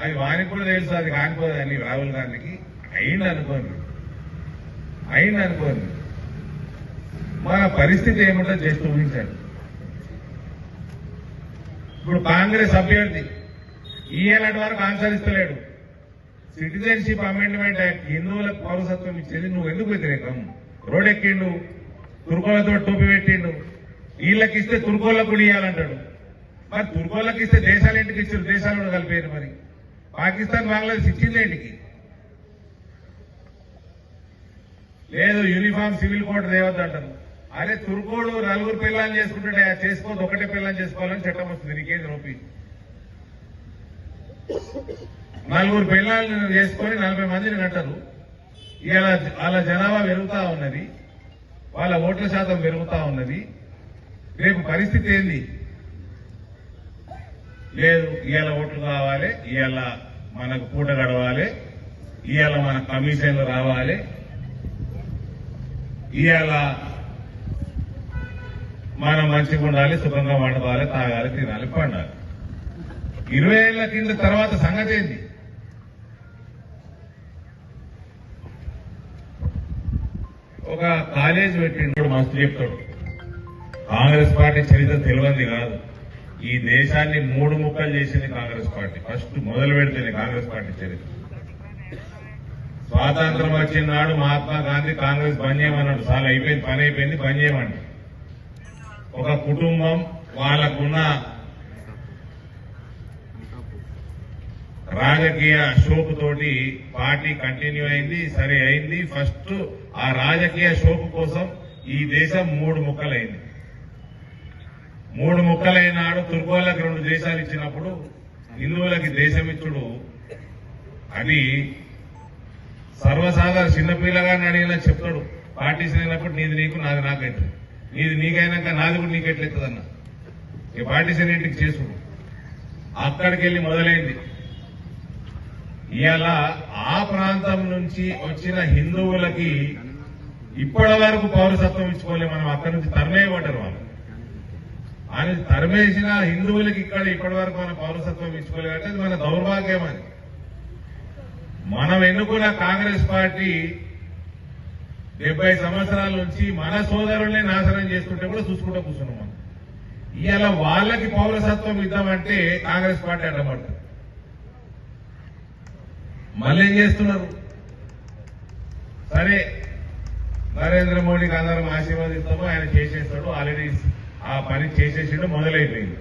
అది వానికి కూడా తెలుసు అది కానిపోదని రాహుల్ గాంధీకి అయింది అనుకోండి అయింది అనుకోండి మన పరిస్థితి ఏమిటో చేస్తూ ఊహించండి. ఇప్పుడు కాంగ్రెస్ అభ్యర్థి ఈఏలాంటి వరకు ఆన్సర్ ఇస్తలేడు. సిటిజన్షిప్ అమెండ్మెంట్ యాక్ట్ హిందువులకు పౌరసత్వం ఇచ్చేది నువ్వు ఎందుకు వ్యతిరేకం రోడెక్కిండు తుర్కోలతో టోపీ పెట్టిండు. వీళ్ళకి ఇస్తే తుర్కోళ్ళకు కూడా ఇవ్వాలంటాడు మరి తుర్కోళ్ళకి ఇస్తే దేశాలు ఇంటికి ఇచ్చారు? దేశాలు కూడా కలిపారు మరి. పాకిస్తాన్ బంగ్లాదేశ్ ఇచ్చింది లేదు యూనిఫామ్ సివిల్ కోడ్ అంటారు అరే తురుకోడు నలుగురు పిల్లలు చేసుకుంటుంటే చేసుకోవద్దు ఒకటే పిల్లలు చేసుకోవాలని చట్టం వస్తుంది. నీకేది రూపీ నలుగురు పిల్లల్ని చేసుకొని నలభై మందిని కట్టరు. ఇలా వాళ్ళ జనాభా పెరుగుతా ఉన్నది. వాళ్ళ ఓట్ల శాతం పెరుగుతా ఉన్నది. రేపు పరిస్థితి ఏంది? లేదు ఇవాళ ఓట్లు కావాలి ఇవాళ మనకు పూట గడవాలి ఇవాళ మన కమిషన్లు రావాలి ఇవాళ మనం మంచిగా ఉండాలి సుఖంగా వండుకోవాలి తాగాలి తినాలి పండాలి. ఇరవై ఏళ్ళ కింద తర్వాత సంగతి ఏంది? ఒక కాలేజ్ పెట్టిండు మస్తు చెప్తాడు. కాంగ్రెస్ పార్టీ చరిత్ర తెలియంది కాదు. ఈ దేశాన్ని మూడు ముక్కలు చేసింది కాంగ్రెస్ పార్టీ. ఫస్ట్ మొదలు పెడితేనే కాంగ్రెస్ పార్టీ చరిత్ర. స్వాతంత్రం వచ్చిన నాడు మహాత్మా గాంధీ కాంగ్రెస్ బంద్ చేయమన్నాడు. చాలా అయిపోయింది పని అయిపోయింది బంద్ చేయమండి ఒక కుటుంబం వాళ్ళకున్న రాజకీయ షోక్ తోటి పార్టీ కంటిన్యూ అయింది సరే అయింది. ఫస్ట్ ఆ రాజకీయ షోక్ కోసం ఈ దేశం మూడు ముక్కలైంది. మూడు ముక్కలైనాడు తుర్కోళ్ళకి రెండు దేశాలు ఇచ్చినప్పుడు హిందువులకి దేశం ఇచ్చుడు అది సర్వసాధారణ చిన్నపిల్లగాని అడిగినా చెప్తాడు. పార్టీషన్ అయినప్పుడు నీది నీకు నాది నాకైతే. నీది నీకైనాక నాది కూడా నీకెట్లయితుందన్న ఈ పార్టీషన్ ఇంటికి చేసుకుడు అక్కడికి వెళ్ళి మొదలైంది. ఇవాళ ఆ ప్రాంతం నుంచి వచ్చిన హిందువులకి ఇప్పటి వరకు పౌరసత్వం ఇచ్చుకోలే మనం అక్కడి నుంచి తరిమేయబడ్డారు వాళ్ళు. ఆయన తరిమేసిన హిందువులకి ఇక్కడ ఇప్పటి వరకు మన పౌరసత్వం ఇచ్చుకోలేదంటే అది మన దౌర్భాగ్యం అని మనం ఎన్నుకున్న కాంగ్రెస్ పార్టీ డెబ్బై సంవత్సరాల నుంచి మన సోదరుల్ని నాశనం చేసుకుంటే కూడా చూసుకుంటూ కూర్చున్నాం మనం. ఇవాళ వాళ్ళకి పౌరసత్వం ఇద్దామంటే కాంగ్రెస్ పార్టీ అడ్డపడుతుంది మళ్ళీ ఏం చేస్తున్నారు? సరే నరేంద్ర మోడీకి అందరం ఆశీర్వాదిస్తాము ఆయన చేసేస్తాడు ఆల్రెడీ ఆ పని చేసేసిండు మొదలైపోయింది.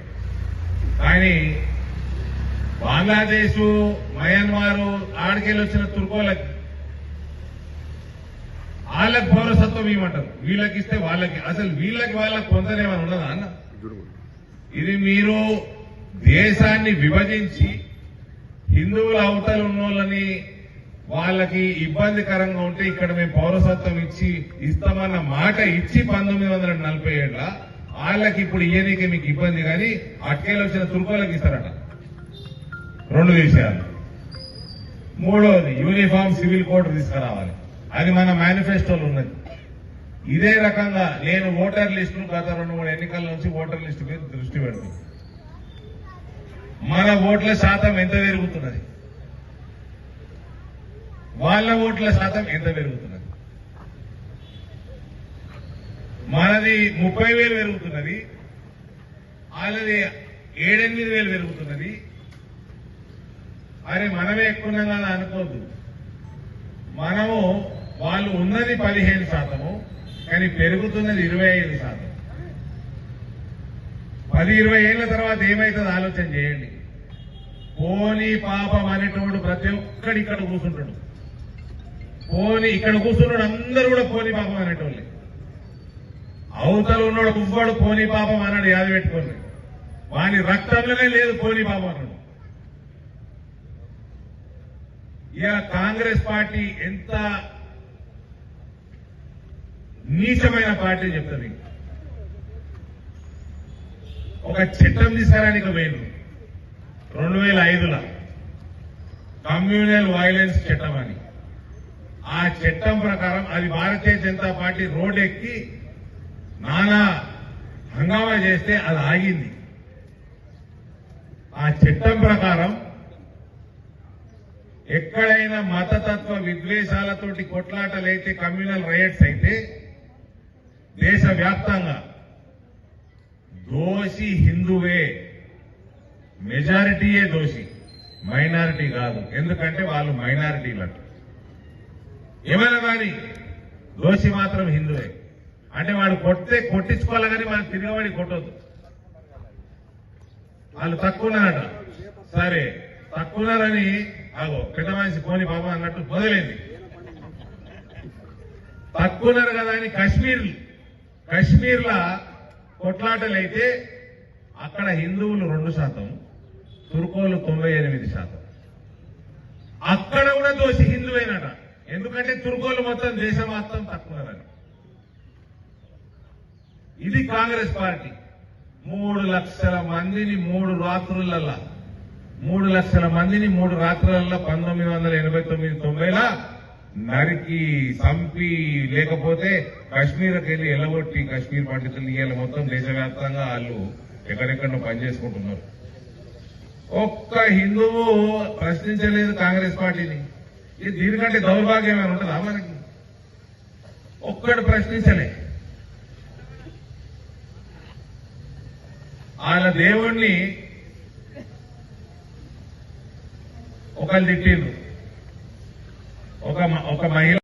కానీ బంగ్లాదేశ్ మయన్మార్ ఆడికెళ్ళి వచ్చిన తుర్కోలకి వాళ్ళకి పౌరసత్వం ఇవ్వమంటారు. వీళ్ళకి ఇస్తే వాళ్ళకి అసలు వీళ్ళకి వాళ్ళకి పొందనేమని ఉండదా అన్న? ఇది మీరు దేశాన్ని విభజించి హిందువుల అవతలు ఉన్నోళ్ళని వాళ్ళకి ఇబ్బందికరంగా ఉంటే ఇక్కడ మేము పౌరసత్వం ఇచ్చి ఇస్తామన్న మాట ఇచ్చి పంతొమ్మిది వందల నలభై ఏళ్ళ వాళ్ళకి ఇప్పుడు ఇయ్యనీకే మీకు ఇబ్బంది కానీ అట్కేలు వచ్చిన తుర్కోళ్ళకి ఇస్తారట. రెండు విషయాలు. మూడవది యూనిఫామ్ సివిల్ కోడ్ తీసుకురావాలి. అది మన మేనిఫెస్టోలో ఉన్నది. ఇదే రకంగా నేను ఓటర్ లిస్టును గత రెండు మూడు ఎన్నికల నుంచి ఓటర్ లిస్టు మీద దృష్టి పెడుతుంది మన ఓట్ల శాతం ఎంత పెరుగుతున్నది? వాళ్ళ ఓట్ల శాతం ఎంత పెరుగుతున్నది? మనది ముప్పై వేలు పెరుగుతున్నది వాళ్ళది ఏడెనిమిది వేలు పెరుగుతున్నది. అరే మనమే ఎక్కువ కదా అనుకోవద్దు మనము వాళ్ళు ఉన్నది పదిహేను శాతము కానీ పెరుగుతున్నది ఇరవై ఐదు శాతం. పది ఇరవై ఏళ్ళ తర్వాత ఏమైతుందో ఆలోచన చేయండి. పోనీ పాపం అనేటోడు ప్రతి ఒక్కడు ఇక్కడ కూర్చుంటాడు. పోని ఇక్కడ కూర్చున్నాడు అందరూ కూడా పోనీ పాపం అనేటోళ్ళే. అవతల ఉన్నాడు కువ్వాడు పోనీ పాపం అన్నాడు యాది పెట్టుకోండి. వాని రక్తంలోనే లేదు పోనీ పాపం అన్నాడు. ఇక కాంగ్రెస్ పార్టీ ఎంత నీచమైన పార్టీ చెప్తుంది ఒక చట్టం తీసుకురానికి పోయింది రెండు వేల ఐదులో కమ్యూనల్ వైలెన్స్ చట్టం అని. ఆ చట్టం ప్రకారం అది భారతీయ జనతా పార్టీ రోడ్ ఎక్కి నానా హంగామా చేస్తే అది ఆగింది. ఆ చట్టం ప్రకారం ఎక్కడైనా మతతత్వ విద్వేషాలతోటి కొట్లాటలైతే కమ్యూనల్ రైట్స్ అయితే దేశవ్యాప్తంగా దోషి హిందువే మెజారిటీయే దోషి మైనారిటీ కాదు. ఎందుకంటే వాళ్ళు మైనారిటీలకు ఏమైనా కానీ దోషి మాత్రం హిందువే. అంటే వాడు కొడితే కొట్టించుకోవాలి కానీ మనం తిరగబడి కొట్టొద్దు. వాళ్ళు తక్కువన్నారట సరే తక్కువన్నారని ఆగో పెద్ద మనిషి కోని బాబా అన్నట్టు మొదలైంది తక్కువన్నారు కదా అని కశ్మీర్ కాశ్మీర్లా కొట్లాటలైతే అక్కడ హిందువులు రెండు శాతం తుర్కోలు తొంభై ఎనిమిది శాతం. అక్కడ కూడా దోషి హిందువేనట. ఎందుకంటే తుర్కోలు మొత్తం దేశం మొత్తం తక్కువన్నారని ఇది కాంగ్రెస్ పార్టీ. మూడు లక్షల మందిని మూడు రాత్రులల్లా. మూడు లక్షల మందిని మూడు రాత్రులల్లా పంతొమ్మిది వందల ఎనభై తొమ్మిది తొంభైలా నరికి సంపి లేకపోతే కాశ్మీర్కి వెళ్ళి ఎల్లగొట్టి కాశ్మీర్ పండితులు ఇవాళ మొత్తం దేశవ్యాప్తంగా వాళ్ళు ఎక్కడెక్కడో పనిచేసుకుంటున్నారు. ఒక్క హిందువు ప్రశ్నించలేదు కాంగ్రెస్ పార్టీని. ఇది దీనికంటే దౌర్భాగ్యం ఏమైనా ఉంటుందా మనకి? ఒక్కడు ప్రశ్నించలే. వాళ్ళ దేవుణ్ణి ఒకళ్ళు తిట్టిండ్రు. ఒక ఒక మహిళ